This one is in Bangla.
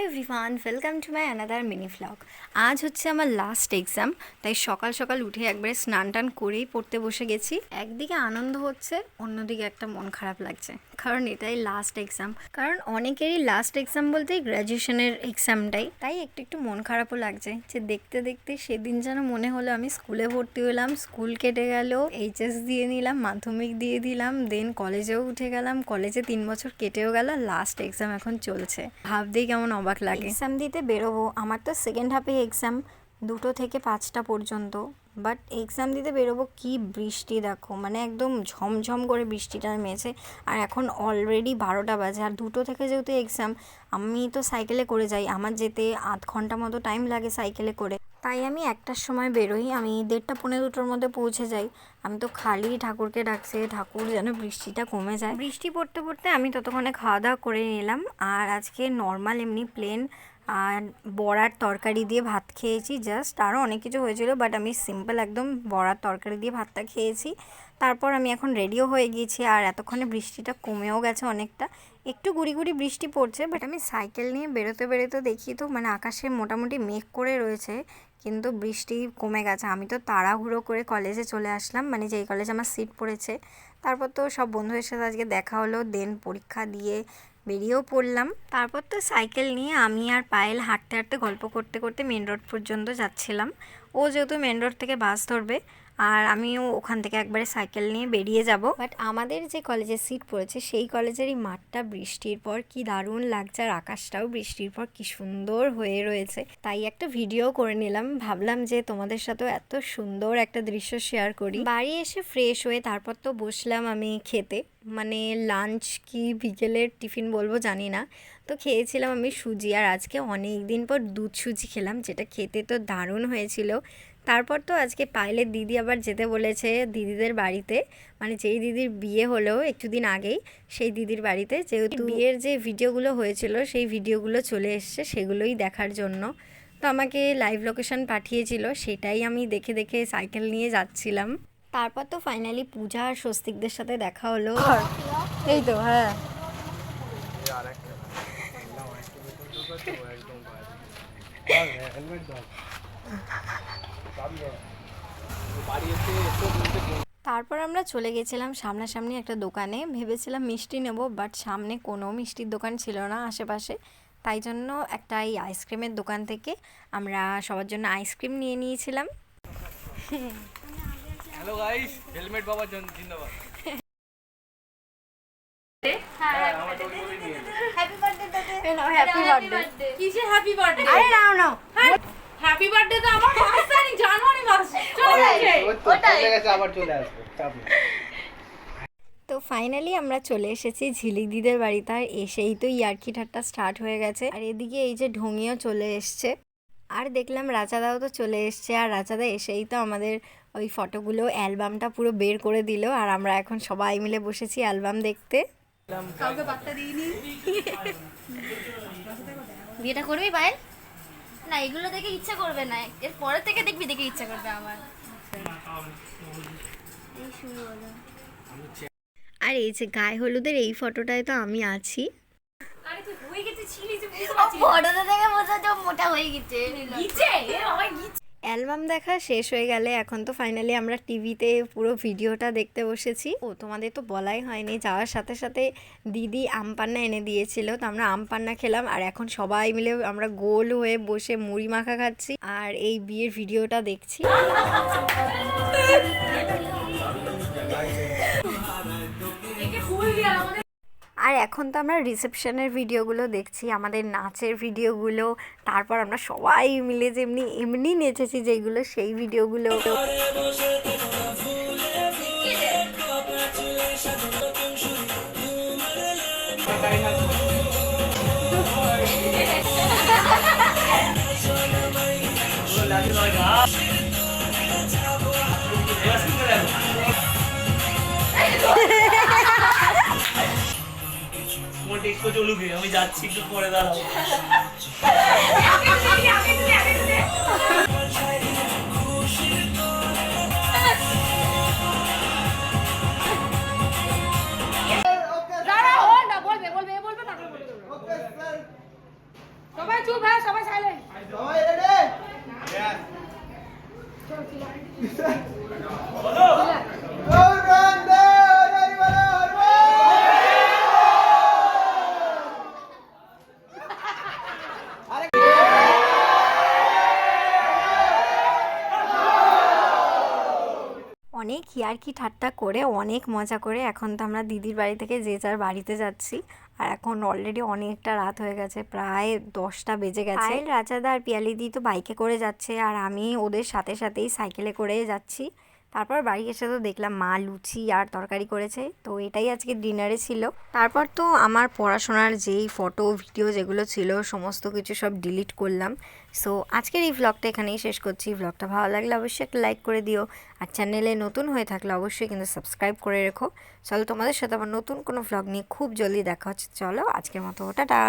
Hello everyone welcome to my another mini vlog আজ হচ্ছে আমার লাস্ট এক্সাম তাই সকাল সকাল উঠে একবারে স্নান টান করেই পড়তে বসে গেছি। একদিকে আনন্দ হচ্ছে, অন্যদিকে একটা মন খারাপ লাগছে। কারণ এটাই লাস্ট এক্সাম কারণ অনেকেরই লাস্ট এক্সাম বলতেই গ্র্যাজুয়েশনের এক্সামটাই তাই একটু একটু মন খারাপও লাগছে যে দেখতে দেখতে সেদিন যেন মনে হলো আমি স্কুলে ভর্তি হলাম, স্কুল কেটে গেল এইচএস দিয়ে নিলাম, মাধ্যমিক দিয়ে দিলাম দেন কলেজেও উঠে গেলাম কলেজে তিন বছর কেটেও গেল লাস্ট এক্সাম এখন চলছে। ভাবতেই কেমন অবাক লাগে। এক্সাম দিতে বেরোবো, আমার তো সেকেন্ড হাফে এক্সাম দুটো থেকে পাঁচটা পর্যন্ত। বাট এক্সাম দিতে বেরোবো, কি বৃষ্টি দেখো মানে একদম ঝমঝম করে বৃষ্টিটা নেমেছে। আর এখন অলরেডি বারোটা বাজে, আর দুটো থেকে যেহেতু এক্সাম আমি তো সাইকেলে করে যাই, আমার যেতে আধ ঘণ্টা মতো টাইম লাগে সাইকেলে করে। তাই আমি একটার সময় বেরোই, আমি দেড়টা পনেরো দুটোর মধ্যে পৌঁছে যাই। আমি তো খালি ঠাকুরকে ডাকছে, ঠাকুর যেন বৃষ্টিটা কমে যায়। বৃষ্টি পড়তে পড়তে আমি ততক্ষণে খাওয়া দাওয়া করে নিলাম। আর আজকে নর্মাল এমনি প্লেন আর বড়ার তরকারি দিয়ে ভাত খেয়েছি জাস্ট আরও অনেক কিছু হয়েছিল বাট আমি সিম্পল একদম বড়ার তরকারি দিয়ে ভাতটা খেয়েছি। তারপর আমি এখন রেডিও হয়ে গিয়েছি, আর এতক্ষণে বৃষ্টিটা কমেও গেছে অনেকটা। একটু গুড়ি গুড়ি বৃষ্টি পড়ছে বাট আমি সাইকেল নিয়ে বেরোতে বেরোতে দেখি তো মানে আকাশে মোটামুটি মেঘ করে রয়েছে। কিন্তু বৃষ্টি কমে গেছে। আমি তো তাড়াহুড়ো করে কলেজে চলে আসলাম। মানে যেই কলেজে আমার সিট পড়েছে। তারপর তো সব বন্ধুদের সাথে আজকে দেখা হলো দেন পরীক্ষা দিয়ে বেরিয়েও পড়লাম। তারপর তো সাইকেল নিয়ে আমি আর পায়েল হাঁটতে হাঁটতে গল্প করতে করতে মেন রোড পর্যন্ত যাচ্ছিলাম। ও যেহেতু মেন রোড থেকে বাস ধরবে আর আমিও ওখান থেকে একবারে সাইকেল নিয়ে বেরিয়ে যাব। বাট আমাদের যে কলেজে সিট পড়েছে, সেই কলেজেরই মাঠটা বৃষ্টির পর কি দারুণ লাগছে আর আকাশটাও বৃষ্টির পর কি সুন্দর হয়ে রয়েছে। তাই একটা ভিডিও করে নিলাম, ভাবলাম যে তোমাদের সাথেও এত সুন্দর একটা দৃশ্য শেয়ার করি। বাড়ি এসে ফ্রেশ হয়ে তারপর তো বসলাম আমি খেতে। মানে লাঞ্চ কি বিকেলের টিফিন বলব জানি না। তো খেয়েছিলাম আমি সুজি আর আজকে অনেক দিন পর দুধ সুজি খেলাম, যেটা খেতে তো দারুণ হয়েছিল। তারপর তো আজকে পায়েলের দিদি আবার যেতে বলেছে দিদিদের বাড়িতে। মানে যেই দিদির বিয়ে হলো একটু দিন আগেই সেই দিদির বাড়িতে যেহেতু বিয়ের যে ভিডিওগুলো হয়েছিল সেই ভিডিওগুলো চলে এসছে সেগুলোই দেখার জন্য। তো আমাকে লাইভ লোকেশন পাঠিয়েছিল সেটাই আমি দেখে দেখে সাইকেল নিয়ে যাচ্ছিলাম। তারপর তো ফাইনালি পূজা আর স্বস্তিকদের সাথে দেখা হলো। এই তো হ্যাঁ। তারপর আমরা চলে গেছিলাম সামনাসামনি একটা দোকানে। ভেবেছিলাম মিষ্টি নেব বাট সামনে কোনো মিষ্টির দোকান ছিল না আশেপাশে। তাই জন্য একটা এই আইসক্রিমের দোকান থেকে আমরা সবার জন্য আইসক্রিম নিয়ে নিয়েছিলাম। হ্যালো গাইস হেলমেট বাবা হ্যাপি বার্থডে কিসের হ্যাপি বার্থডে আরে নাও নাও হ্যাপি বার্থডে তো আমার তারিখ জানুয়ারি মাস চলে গেছে। চলে গেছে আবার চলে আসবে চাপ নেই। তো ফাইনালি আমরা চলে এসেছি ঝিলিক দিদের বাড়িতে আর এসেই তো ইয়ার্কি ঠাট্টা স্টার্ট হয়ে গেছে। আর এদিকে এই যে ঢঙিও চলে এসছে। আর দেখলাম রাজাদাও তো চলে এসছে আর রাজাদা এসেই তো আমাদের ওই ফটোগুলো অ্যালবামটা পুরো বের করে দিল। আর আমরা এখন সবাই মিলে বসেছি অ্যালবাম দেখতে। কাউকে বার্তা দিইনি। বিয়েটা করবি পায়েল? না এগুলো দেখে ইচ্ছা করবে না। এর পরে থেকে দেখবি দেখে ইচ্ছা করবে আমার এই শুরু হলো। আর এই যে গায়ে হলুদের এই ফটোটায় তো আমি আছি। আরে তুই হয়ে গেছিস ছিলি যে বুঝতে পারছিস ফটোতে দেখে বোঝা মোটা হয়ে গেছে। গিচে এ আমার অ্যালবাম দেখা শেষ হয়ে গেলে এখন তো ফাইনালি আমরা টিভিতে পুরো ভিডিওটা দেখতে বসেছি। ও, তোমাদের তো বলাই হয়নি, যাওয়ার সাথে সাথে দিদি আমপান্না এনে দিয়েছিল, তো আমরা আমপান্না খেলাম, আর এখন সবাই মিলে আমরা গোল হয়ে বসে মুড়ি মাখা খাচ্ছি, আর এই বিয়ের ভিডিওটা দেখছি। আর এখন তো আমরা রিসেপশনের ভিডিওগুলো দেখছি, আমাদের নাচের ভিডিওগুলো তারপর আমরা সবাই মিলে যেমনি, এমনি নেচেছি যেগুলো, সেই ভিডিওগুলো টেক্সট চলুক আমি যাচ্ছি একটু পরে দাঁড়াও। সবাই চুপ হ্যাঁ সবাই সাইলেন্ট অনেক কি ঠাট্টা করে, অনেক মজা করে। এখন তো আমরা দিদির বাড়ি থেকে যে যার বাড়িতে যাচ্ছি। আর এখন অলরেডি অনেকটা রাত হয়ে গেছে, প্রায় দশটা বেজে গেছে। রাজাদা আর পিয়ালিদি তো বাইকে করে যাচ্ছে। আর আমি ওদের সাথে সাথেই সাইকেলে করে যাচ্ছি। তারপর বাড়ি এসে তো দেখলাম মা লুচি আর তরকারি করেছে। তো এটাই আজকে ডিনারে ছিল। তারপর তো আমার পড়াশোনার যেই ফটো ভিডিও যেগুলো ছিল, সমস্ত কিছু সব ডিলিট করলাম। সো আজকের এই ভ্লগটা এখানেই শেষ করছি। ভ্লগটা ভালো লাগলে অবশ্যই একটা লাইক করে দিও। আর চ্যানেলে নতুন হয়ে থাকলে অবশ্যই কিন্তু সাবস্ক্রাইব করে রেখো। চলো তোমাদের সাথে আবার নতুন কোনো ভ্লগ নিয়ে খুব জলদি দেখা হচ্ছে। চলো আজকের মতো, টাটা!